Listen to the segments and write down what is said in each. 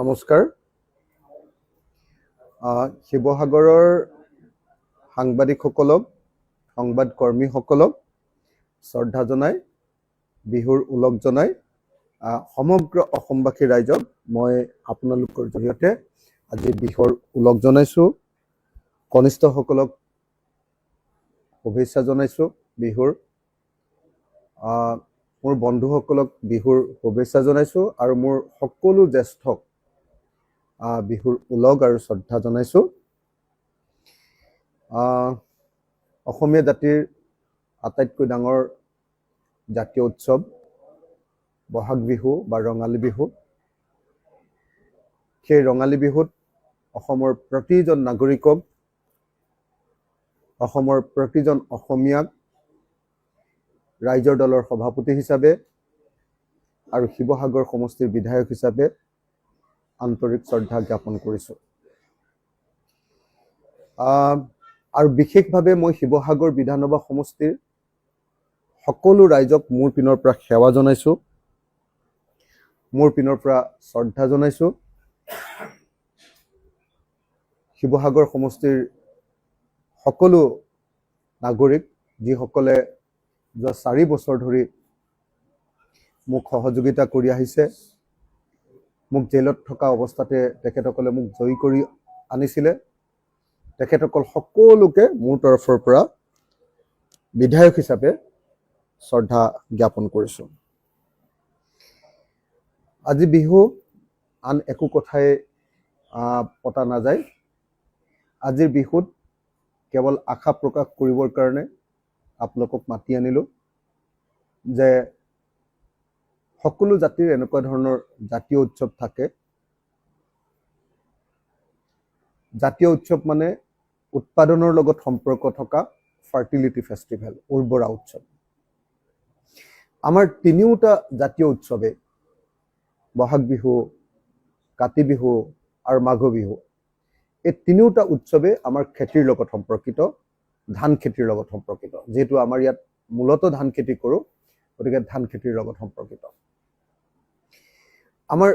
নমস্কাৰ। শিৱসাগৰৰ সাংবাদিকসকলক, সংবাদ কৰ্মীসকলক শ্ৰদ্ধা জনাই, বিহুৰ ওলগ জনাই সমগ্ৰ অসমবাসী ৰাইজক মই আপোনালোকৰ জৰিয়তে আজি বিহুৰ ওলগ জনাইছোঁ। কনিষ্ঠসকলক শুভেচ্ছা জনাইছোঁ বিহুৰ মোৰ বন্ধুসকলক বিহুৰ শুভেচ্ছা জনাইছোঁ আৰু মোৰ সকলো জ্যেষ্ঠক বিহুৰ ওলগ আৰু শ্ৰদ্ধা জনাইছোঁ। অসমীয়া জাতিৰ আটাইতকৈ ডাঙৰ জাতীয় উৎসৱ বহাগ বিহু বা ৰঙালী বিহু। সেই ৰঙালী বিহুত অসমৰ প্ৰতিজন নাগৰিকক অসমৰ প্ৰতিজন অসমীয়াক ৰাইজৰ দলৰ সভাপতি হিচাপে আৰু শিৱসাগৰ সমষ্টিৰ বিধায়ক হিচাপে আন্তৰিক শ্ৰদ্ধা জ্ঞাপন কৰিছোঁ। আৰু বিশেষভাৱে মই শিৱসাগৰ বিধানসভা সমষ্টিৰ সকলো ৰাইজক মোৰ পিনৰ পৰা সেৱা জনাইছোঁ। মোৰ পিনৰ পৰা শ্ৰদ্ধা জনাইছোঁ। শিৱসাগৰ সমষ্টিৰ সকলো নাগৰিক যিসকলে যোৱা চাৰি বছৰ ধৰি মোক সহযোগিতা কৰি আহিছে। মোক জেলত থকা অৱস্থাতে তেখেতসকলে মোক জয়ী কৰি আনিছিলে। তেখেতসকল সকলোকে মোৰ তৰফৰ পৰা বিধায়ক হিচাপে শ্ৰদ্ধা জ্ঞাপন কৰিছোঁ। আজি বিহু আন একো কথাই পতা নাযায়। আজিৰ বিহুত কেৱল আশা প্ৰকাশ কৰিবৰ কাৰণে আপোনালোকক মাতি আনিলোঁ যে সকলো জাতিৰ এনেকুৱা ধৰণৰ জাতীয় উৎসৱ থাকে। জাতীয় উৎসৱ মানে উৎপাদনৰ লগত সম্পৰ্ক থকা ফাৰ্টিলিটি ফেষ্টিভেল, উৰ্বৰা উৎসৱ। আমাৰ তিনিওটা জাতীয় উৎসৱে বহাগ বিহু, কাতি বিহু আৰু মাঘ বিহু, এই তিনিওটা উৎসৱে আমাৰ খেতিৰ লগত সম্পৰ্কিত। ধান খেতিৰ লগত সম্পৰ্কিত। যিহেতু আমাৰ ইয়াত মূলত ধান খেতি কৰোঁ, গতিকে ধান খেতিৰ লগত সম্পৰ্কিত। আমাৰ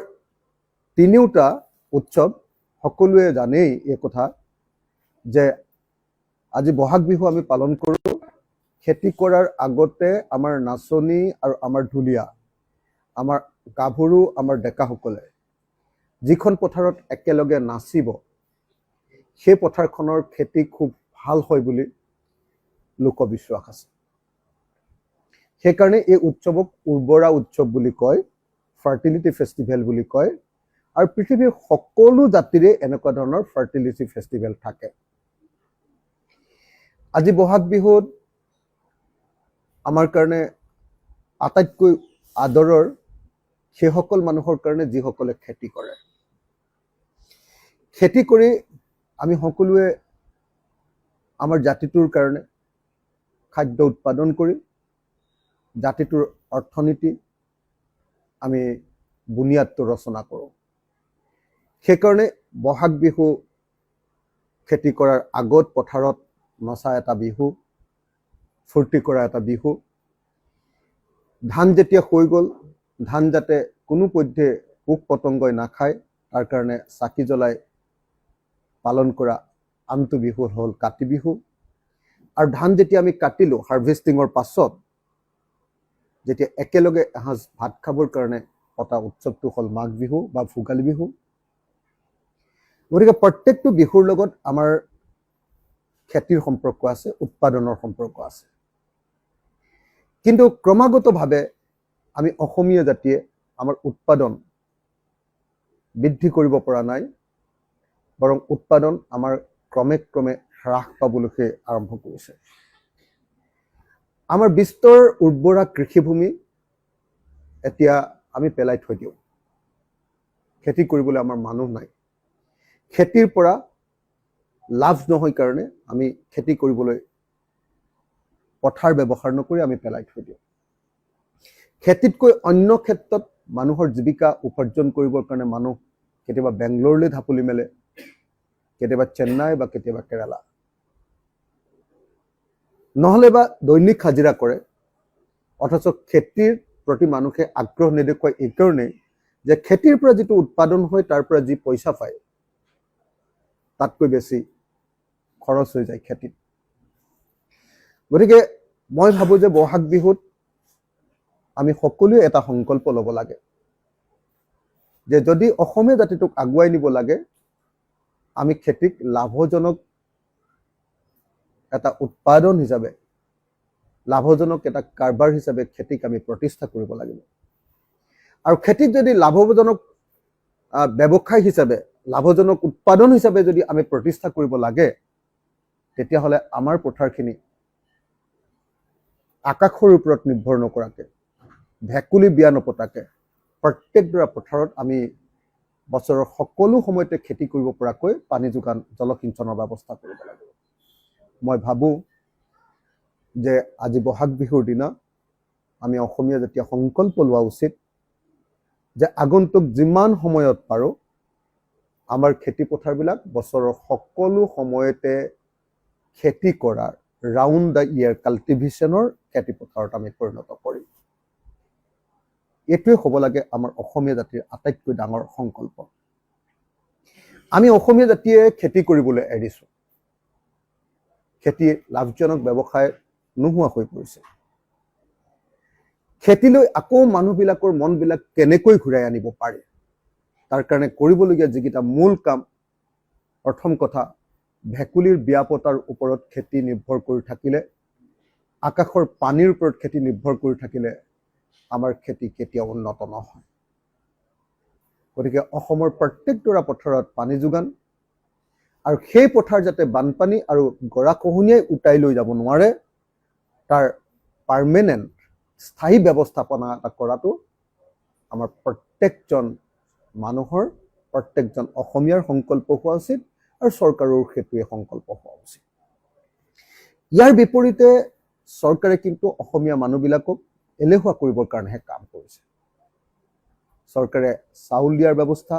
তিনিওটা উৎসৱ, সকলোৱে জানেই এই কথা যে আজি বহাগ বিহু আমি পালন কৰোঁ। খেতি কৰাৰ আগতে আমাৰ নাচনী আৰু আমাৰ ঢুলীয়া, আমাৰ গাভৰু, আমাৰ ডেকাসকলে যিখন পথাৰত একেলগে নাচিব, সেই পথাৰখনৰ খেতি খুব ভালো হয় বুলি লোকবিশ্বাস আছে। সেইকাৰণে এই উৎসৱক উৰ্বৰা উৎসৱ বুলি কয়, ফাৰ্টিলিটি ফেষ্টিভেল বুলি কয়, আৰু পৃথিৱীৰ সকলো জাতিৰে এনেকুৱা ধৰণৰ ফাৰ্টিলিটি ফেষ্টিভেল থাকে। আজি বহাগ বিহুত আমাৰ কাৰণে আটাইতকৈ আদৰৰ সেইসকল মানুহৰ কাৰণে যিসকলে খেতি কৰে। খেতি কৰি আমি সকলোৱে আমাৰ জাতিটোৰ কাৰণে খাদ্য উৎপাদন কৰি, জাতিটোৰ অৰ্থনীতি আমি বুনিয়াদটো ৰচনা কৰোঁ। সেইকাৰণে বহাগ বিহু খেতি কৰাৰ আগত পথাৰত নচা এটা বিহু, ফূৰ্তি কৰা এটা বিহু। ধান যেতিয়া হৈ গ'ল, ধান যাতে কোনোপধ্যে পোক পতংগই নাখায়, তাৰ কাৰণে চাকি জ্বলাই পালন কৰা আনটো বিহু হ'ল কাতি বিহু। আৰু ধান যেতিয়া আমি কাটিলোঁ হাৰ্ভেষ্টিঙৰ পাছত, যেতিয়া একেলগে এসাঁজ ভাত খাবৰ কাৰণে পতা উৎসৱটো হ'ল মাঘ বিহু বা ভোগালী বিহু। গতিকে প্ৰত্যেকটো বিহুৰ লগত আমাৰ খেতিৰ সম্পৰ্ক আছে, উৎপাদনৰ সম্পৰ্ক আছে। কিন্তু ক্ৰমাগতভাৱে আমি অসমীয়া জাতিয়ে আমাৰ উৎপাদন বৃদ্ধি কৰিব পৰা নাই, বৰং উৎপাদন আমাৰ ক্ৰমে ক্ৰমে হ্ৰাস পাবলৈকে আৰম্ভ কৰিছে। আমাৰ বিস্তৰ উৰ্বৰা কৃষিভূমি, এতিয়া আমি পেলাই থৈ দিওঁ। খেতি কৰিবলৈ আমাৰ মানুহ নাই। খেতিৰ পৰা লাভ নহয় কাৰণে আমি খেতি কৰিবলৈ পথাৰ ব্যৱহাৰ নকৰি আমি পেলাই থৈ দিওঁ। খেতিতকৈ অন্য ক্ষেত্ৰত মানুহৰ জীৱিকা উপাৰ্জন কৰিবৰ কাৰণে মানুহ কেতিয়াবা বেংগলোৰলৈ ঢাপলি মেলে। কেতিয়াবা চেন্নাই বা কেতিয়াবা কেৰালা নহ'লে বা দৈনিক হাজিৰা কৰে অথচ খেতিৰ প্ৰতি মানুহে আগ্ৰহ নেদেখুৱাই এইকাৰণেই যে খেতিৰ পৰা যিটো উৎপাদন হয়, তাৰ পৰা যি পইচা পায়, তাতকৈ বেছি খৰচ হৈ যায় খেতিত। গতিকে মই ভাবোঁ যে বহাগ বিহুত আমি সকলোৱে এটা সংকল্প ল'ব লাগে, যে যদি অসমীয়া জাতিটোক আগুৱাই নিব লাগে আমি খেতিক লাভজনক এটা উৎপাদন হিচাপে, লাভজনক এটা কাৰবাৰ হিচাপে খেতিক আমি প্ৰতিষ্ঠা কৰিব লাগিব। আৰু খেতিক যদি লাভজনক ব্যৱসায় হিচাপে, লাভজনক উৎপাদন হিচাপে যদি আমি প্ৰতিষ্ঠা কৰিব লাগে, তেতিয়াহ'লে আমাৰ পথাৰখিনি আকাশৰ ওপৰত নিৰ্ভৰ নকৰাকে, ভেকুলী বিয়া নপতাকে প্ৰত্যেকডৰা পথাৰত আমি বছৰৰ সকলো সময়তে খেতি কৰিব পৰাকৈ পানী যোগান, জলসিঞ্চনৰ ব্যৱস্থা কৰিব লাগিব। মই ভাবোঁ যে আজি বহাগ বিহুৰ দিনা আমি অসমীয়া জাতীয় সংকল্প লোৱা উচিত যে আগন্তুক যিমান সময়ত পাৰোঁ আমাৰ খেতি পথাৰবিলাক বছৰৰ সকলো সময়তে খেতি কৰাৰ ৰাউণ্ড দ্য ইয়েৰ কাল্টিভেশ্যনৰ খেতি পথাৰত আমি পৰিণত কৰিম। এইটোৱে হ'ব লাগে আমাৰ অসমীয়া জাতিৰ আটাইতকৈ ডাঙৰ সংকল্প। আমি অসমীয়া জাতিয়ে খেতি কৰিবলৈ এৰিছোঁ। খেতি লাভজনক ব্যৱসায় নোহোৱা হৈ পৰিছে। খেতিলৈ আকৌ মানুহবিলাকৰ মনবিলাক কেনেকৈ ঘূৰাই আনিব পাৰে, তাৰ কাৰণে কৰিবলগীয়া যিকেইটা মূল কাম, প্ৰথম কথা, ভেকুলীৰ বিয়া পতাৰ ওপৰত খেতি নিৰ্ভৰ কৰি থাকিলে, আকাশৰ পানীৰ ওপৰত খেতি নিৰ্ভৰ কৰি থাকিলে আমাৰ খেতি কেতিয়াও উন্নত নহয়। গতিকে অসমৰ প্ৰত্যেকডৰা পথাৰত পানী যোগান আৰু সেই পথাৰ যাতে বানপানী আৰু গৰাখহনীয়াই উটাই লৈ যাব নোৱাৰে, তাৰ পাৰ্মানেণ্ট স্থায়ী ব্যৱস্থাপনা এটা কৰাটো আমাৰ প্ৰত্যেকজন মানুহৰ, প্ৰত্যেকজন অসমীয়াৰ সংকল্প হোৱা উচিত আৰু চৰকাৰৰ সেইটোৱে সংকল্প হোৱা উচিত। ইয়াৰ বিপৰীতে চৰকাৰে কিন্তু অসমীয়া মানুহবিলাকক এলেহুৱা কৰিবৰ কাৰণেহে কাম কৰিছে। চৰকাৰে চাউল দিয়াৰ ব্যৱস্থা,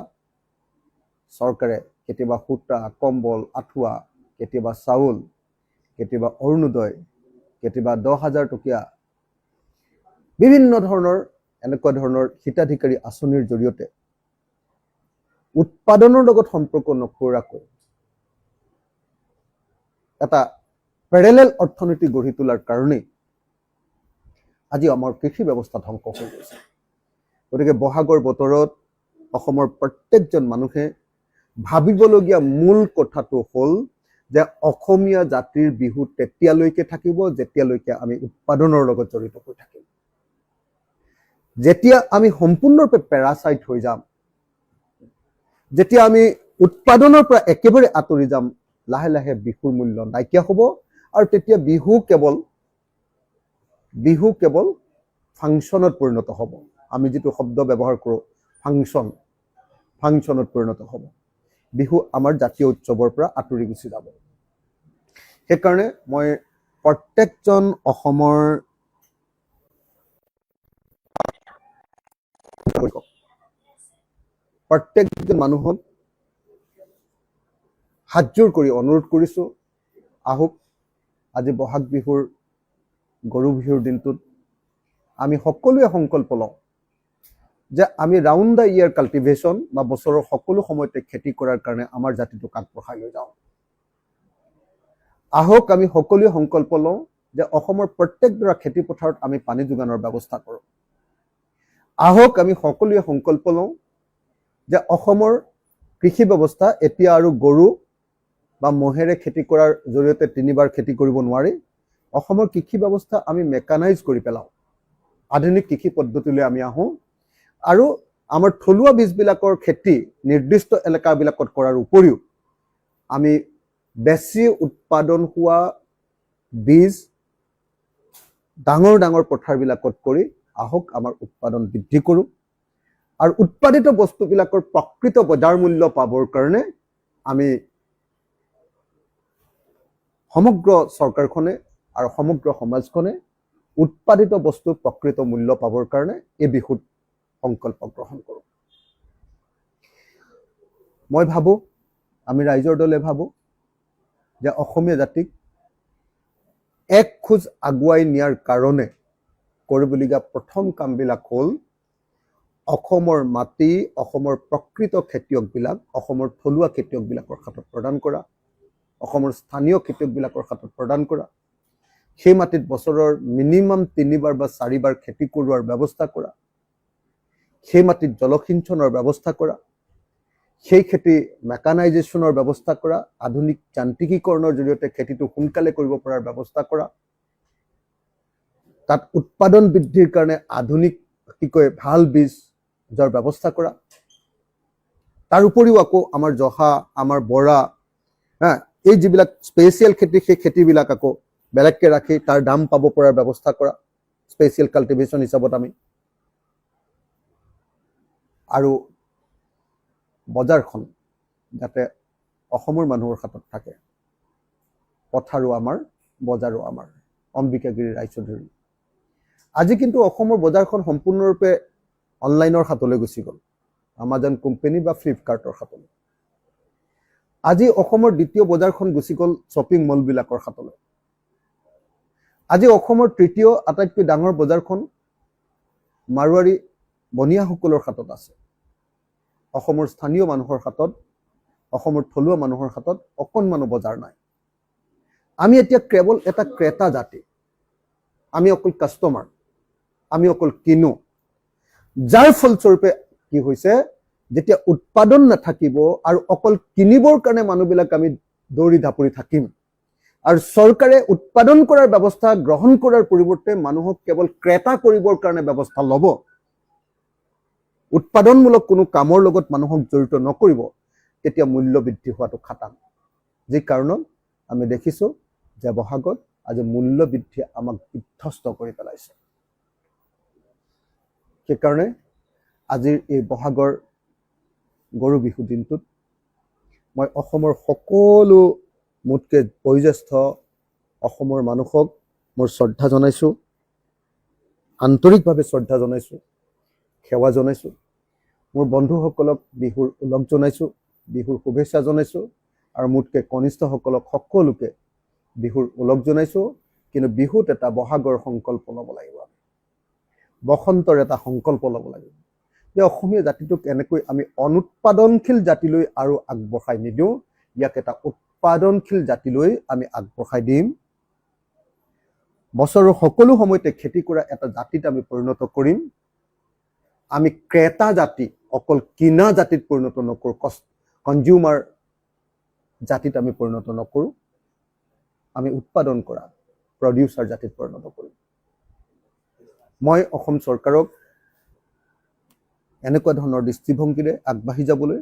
চৰকাৰে কেতিয়াবা সূতা, কম্বল, আঁঠুৱা, কেতিয়াবা চাউল, কেতিয়াবা অৰুণোদয়, কেতিয়াবা দহ হাজাৰ টকীয়া বিভিন্ন ধৰণৰ, এনেকুৱা ধৰণৰ হিতাধিকাৰী আঁচনিৰ জৰিয়তে উৎপাদনৰ লগত সম্পৰ্ক নকৰাকৈ এটা পেৰেলেল অৰ্থনীতি গঢ়ি তোলাৰ কাৰণেই আজি আমাৰ কৃষি ব্যৱস্থা ধ্বংস হৈ গৈছে। গতিকে বহাগৰ বতৰত অসমৰ প্ৰত্যেকজন মানুহে ভাবিবলগীয়া মূল কথাটো হ'ল যে অসমীয়া জাতিৰ বিহু তেতিয়ালৈকে থাকিব, যেতিয়ালৈকে আমি উৎপাদনৰ লগত জড়িত হৈ থাকিম। যেতিয়া আমি সম্পূৰ্ণৰূপে পেৰাচাইট হৈ যাম, যেতিয়া আমি উৎপাদনৰ পৰা একেবাৰে আঁতৰি যাম, লাহে লাহে বিহুৰ মূল্য নাইকিয়া হ'ব আৰু তেতিয়া বিহু কেৱল বিহু কেৱল ফাংচনত পৰিণত হ'ব। আমি যিটো শব্দ ব্যৱহাৰ কৰোঁ, ফাংচন, ফাংচনত পৰিণত হ'ব। বিহু আমাৰ জাতীয় উৎসৱৰ পৰা আঁতৰি গুচি যাব। সেইকাৰণে মই প্ৰত্যেকজন অসমৰ প্ৰত্যেকজন মানুহক হাতযোৰ কৰি অনুৰোধ কৰিছোঁ, আহক, আজি বহাগ বিহুৰ গৰু বিহুৰ দিনটোত আমি সকলোৱে সংকল্প লওঁ যে আমি ৰাউণ্ড দ্য ইয়েৰ কাল্টিভেশ্যন বা বছৰৰ সকলো সময়তে খেতি কৰাৰ কাৰণে আমাৰ জাতিটোক আগবঢ়াই লৈ যাওঁ। আহক আমি সকলোৱে সংকল্প লওঁ যে অসমৰ প্ৰত্যেকডৰা খেতি পথাৰত আমি পানী যোগানৰ ব্যৱস্থা কৰোঁ। আহক আমি সকলোৱে সংকল্প লওঁ যে অসমৰ কৃষি ব্যৱস্থা এতিয়া আৰু গৰু বা মহেৰে খেতি কৰাৰ জৰিয়তে তিনিবাৰ খেতি কৰিব নোৱাৰি। অসমৰ কৃষি ব্যৱস্থা আমি মেকানাইজ কৰি পেলাওঁ। আধুনিক কৃষি পদ্ধতিলৈ আমি আহোঁ। আৰু আমাৰ থলুৱা বীজবিলাকৰ খেতি নিৰ্দিষ্ট এলেকাবিলাকত কৰাৰ উপৰিও আমি বেছি উৎপাদন হোৱা বীজ ডাঙৰ ডাঙৰ পথাৰবিলাকত কৰি আহক, আমাৰ উৎপাদন বৃদ্ধি কৰোঁ। আৰু উৎপাদিত বস্তুবিলাকৰ প্ৰকৃত বজাৰ মূল্য পাবৰ কাৰণে আমি সমগ্ৰ চৰকাৰখনে আৰু সমগ্ৰ সমাজখনে উৎপাদিত বস্তুৰ প্ৰকৃত মূল্য পাবৰ কাৰণে এই বিহুত সংকল্প গ্ৰহণ কৰোঁ। মই ভাবোঁ, আমি ৰাইজৰ দলে ভাবোঁ যে অসমীয়া জাতিক এক খোজ আগুৱাই নিয়াৰ কাৰণে কৰিবলগীয়া প্ৰথম কামবিলাক হ'ল অসমৰ মাটি, অসমৰ প্ৰকৃত খেতিয়কবিলাক, অসমৰ থলুৱা খেতিয়কবিলাকৰ হাতত প্ৰদান কৰা, অসমৰ স্থানীয় খেতিয়কবিলাকৰ হাতত প্ৰদান কৰা সেই মাটিত বছৰৰ মিনিমাম তিনিবাৰ বা চাৰিবাৰ খেতি কৰোৱাৰ ব্যৱস্থা কৰা। সেই মাটিত জলসিঞ্চনৰ ব্যৱস্থা কৰা। সেই খেতি মেকানাইজেশ্যনৰ ব্যৱস্থা কৰা। আধুনিক যান্ত্ৰিকীকৰণৰ জৰিয়তে খেতিটো সোনকালে কৰিব পৰাৰ ব্যৱস্থা কৰা। তাত উৎপাদন বৃদ্ধিৰ কাৰণে আধুনিক কি কয়, ভালো বীজৰ ব্যৱস্থা কৰা। তাৰ উপৰিও আকৌ আমাৰ জহা, আমাৰ বৰা, হা, এই যিবিলাক স্পেচিয়েল খেতি, সেই খেতিবিলাক আকৌ বেলেগকৈ ৰাখি তাৰ দাম পাব পৰাৰ ব্যৱস্থা কৰা স্পেচিয়েল কাল্টিভেশ্যন হিচাপত আমি। আৰু বজাৰখন যাতে অসমৰ মানুহৰ হাতত থাকে। পথাৰো আমাৰ, বজাৰো আমাৰ, অম্বিকাগিৰি ৰায়চৌধুৰী আজি কিন্তু অসমৰ বজাৰখন সম্পূৰ্ণৰূপে অনলাইনৰ হাতলৈ গুচি গ'ল। আমাজন কোম্পানী বা ফ্লিপকাৰ্টৰ হাতলৈ। আজি অসমৰ দ্বিতীয় বজাৰখন গুচি গ'ল শ্বপিং মলবিলাকৰ হাতলৈ। আজি অসমৰ তৃতীয় আটাইতকৈ ডাঙৰ বজাৰখন মাৰোৱাৰী বনিয়াসকলৰ হাতত আছে। অসমৰ স্থানীয় মানুহৰ হাতত, অসমৰ থলুৱা মানুহৰ হাতত অকণমানো বজাৰ নাই। আমি এতিয়া কেৱল এটা ক্ৰেতা জাতি। আমি অকল কাষ্টমাৰ আমি অকল কিনো। যাৰ ফলস্বৰূপে কি হৈছে, যেতিয়া উৎপাদন নাথাকিব আৰু অকল কিনিবৰ কাৰণে মানুহবিলাক আমি দৌৰি ধাপৰি থাকিম আৰু চৰকাৰে উৎপাদন কৰাৰ ব্যৱস্থা, গ্ৰহণ কৰাৰ পৰিৱৰ্তে মানুহক কেৱল ক্ৰেতা কৰিবৰ কাৰণে ব্যৱস্থা ল'ব। উৎপাদনমূলক কোনো কামৰ লগত মানুহক জড়িত নকৰিব। তেতিয়া মূল্য বৃদ্ধি হোৱাটো খাটাং। যি কাৰণত আমি দেখিছোঁ যে বহাগত আজি মূল্য বৃদ্ধিয়ে আমাক বিধ্বস্ত কৰি পেলাইছে। সেইকাৰণে আজিৰ এই বহাগৰ গৰু বিহু দিনটোত মই অসমৰ সকলো মোতকৈ বয়োজ্যেষ্ঠ অসমৰ মানুহক মোৰ শ্ৰদ্ধা জনাইছোঁ। আন্তৰিকভাৱে শ্ৰদ্ধা জনাইছোঁ, সেৱা জনাইছোঁ। মোৰ বন্ধুসকলক বিহুৰ ওলগ জনাইছোঁ, বিহুৰ শুভেচ্ছা জনাইছোঁ আৰু মোতকৈ কনিষ্ঠসকলক সকলোকে বিহুৰ ওলগ জনাইছোঁ। কিন্তু বিহুত এটা বহাগৰ সংকল্প ল'ব লাগিব আমি। বসন্তৰ এটা সংকল্প ল'ব লাগিব। যে অসমীয়া জাতিটোক এনেকৈ আমি অনুৎপাদনশীল জাতিলৈ আৰু আগবঢ়াই নিদিওঁ, ইয়াক এটা উৎপাদনশীল জাতিলৈ আমি আগবঢ়াই দিম। বছৰৰ সকলো সময়তে খেতি কৰা এটা জাতিত আমি পৰিণত কৰিম। আমি ক্ৰেতা জাতি, অকল কিনা জাতিত পৰিণত নকৰোঁ কনজিউমাৰ জাতিত আমি পৰিণত নকৰোঁ। আমি উৎপাদন কৰা প্ৰডিউচাৰ জাতিত পৰিণত কৰিম। মই অসম চৰকাৰক এনেকুৱা ধৰণৰ দৃষ্টিভংগীৰে আগবাঢ়ি যাবলৈ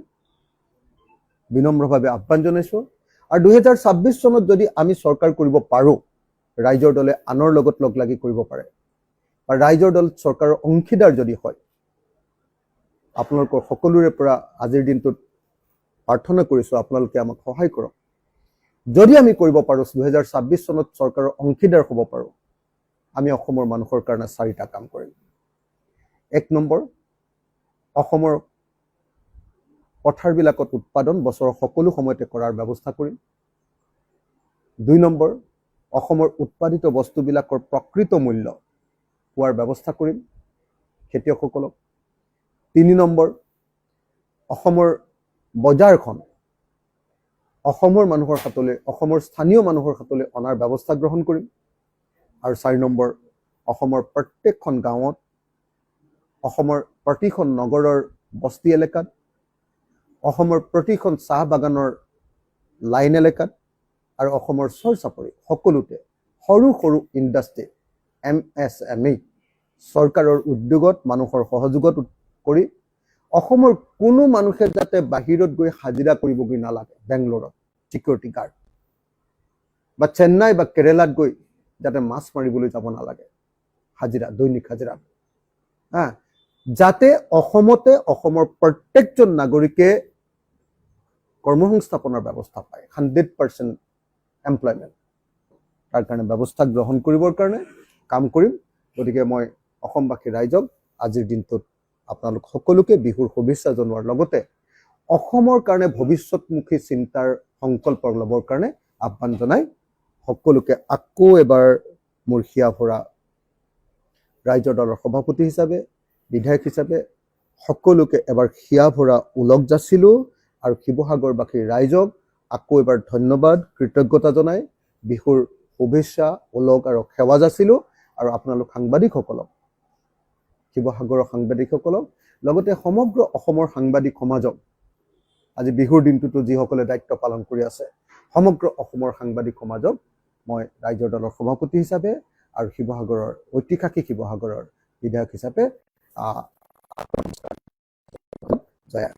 বিনম্ৰভাৱে আহ্বান জনাইছোঁ। আৰু দুহেজাৰ ছাব্বিছ চনত যদি আমি চৰকাৰ কৰিব পাৰোঁ, ৰাইজৰ দলে আনৰ লগত লগ লাগি কৰিব পাৰে, বা ৰাইজৰ দল চৰকাৰৰ অংশীদাৰ যদি হয়, আপোনালোকৰ সকলোৰে পৰা আজিৰ দিনটোত প্ৰাৰ্থনা কৰিছোঁ আপোনালোকে আমাক সহায় কৰক। যদি আমি কৰিব পাৰোঁ, দুহেজাৰ ছাব্বিছ চনত চৰকাৰৰ অংশীদাৰ হ'ব পাৰোঁ, আমি অসমৰ মানুহৰ কাৰণে চাৰিটা কাম কৰিম। এক নম্বৰ, অসমৰ পথাৰবিলাকত উৎপাদন বছৰৰ সকলো সময়তে কৰাৰ ব্যৱস্থা কৰিম। দুই নম্বৰ অসমৰ উৎপাদিত বস্তুবিলাকৰ প্ৰকৃত মূল্য পোৱাৰ ব্যৱস্থা কৰিম খেতিয়কসকলক। তিনি নম্বৰ অসমৰ বজাৰখন অসমৰ মানুহৰ হাতলৈ অসমৰ স্থানীয় মানুহৰ হাতলৈ অনাৰ ব্যৱস্থা গ্ৰহণ কৰিম। আৰু চাৰি নম্বৰ অসমৰ প্ৰত্যেকখন গাঁৱত অসমৰ প্ৰতিখন নগৰৰ বস্তি এলেকাত অসমৰ প্ৰতিখন চাহ বাগানৰ লাইন এলেকাত আৰু অসমৰ চৰ চাপৰি সকলোতে সৰু সৰু industry M S M E চৰকাৰৰ উদ্যোগত মানুহৰ সহযোগত কৰি অসমৰ কোনো মানুহে যাতে বাহিৰত গৈ হাজিৰা কৰিবগৈ নালাগে, বেংগলোৰত ছিকিউৰিটি গাৰ্ড বা চেন্নাই বা কেৰেলাত গৈ যাতে মাছ মাৰিবলৈ যাব নালাগে, হাজিৰা, দৈনিক হাজিৰা। হা, যাতে অসমতে অসমৰ প্ৰত্যেকজন নাগৰিকে কৰ্মসংস্থাপনৰ ব্যৱস্থা পায়। হাণ্ড্ৰেড পাৰ্চেণ্ট এমপ্লয়মেণ্ট তাৰ কাৰণে ব্যৱস্থা গ্ৰহণ কৰিবৰ কাৰণে কাম কৰিম। গতিকে মই অসমবাসী ৰাইজক আজিৰ দিনটোত আপোনালোক সকলোকে বিহুৰ শুভেচ্ছা জনোৱাৰ লগতে অসমৰ কাৰণে ভৱিষ্যতমুখী চিন্তাৰ সংকল্প ল'বৰ কাৰণে আহ্বান জনাই সকলোকে আকৌ এবাৰ মোৰ হিয়া ভৰা ৰাইজৰ দলৰ সভাপতি হিচাপে, বিধায়ক হিচাপে সকলোকে এবাৰ হিয়া ভৰা ওলগ যাচিলোঁ। আৰু শিৱসাগৰবাসীৰ ৰাইজক আকৌ এবাৰ ধন্যবাদ, কৃতজ্ঞতা জনাই বিহুৰ শুভেচ্ছা, ওলগ আৰু সেৱা যাচিলোঁ আৰু আপোনালোক সাংবাদিকসকলক, শিৱসাগৰৰ সাংবাদিকসকলক, লগতে সমগ্ৰ অসমৰ সাংবাদিক সমাজক, আজি বিহুৰ দিনটোতো যিসকলে দায়িত্ব পালন কৰি আছে, সমগ্ৰ অসমৰ সাংবাদিক সমাজক মই ৰাইজৰ দলৰ সভাপতি হিচাপে আৰু শিৱসাগৰৰ ঐতিহাসিক শিৱসাগৰৰ বিধায়ক হিচাপে জয়।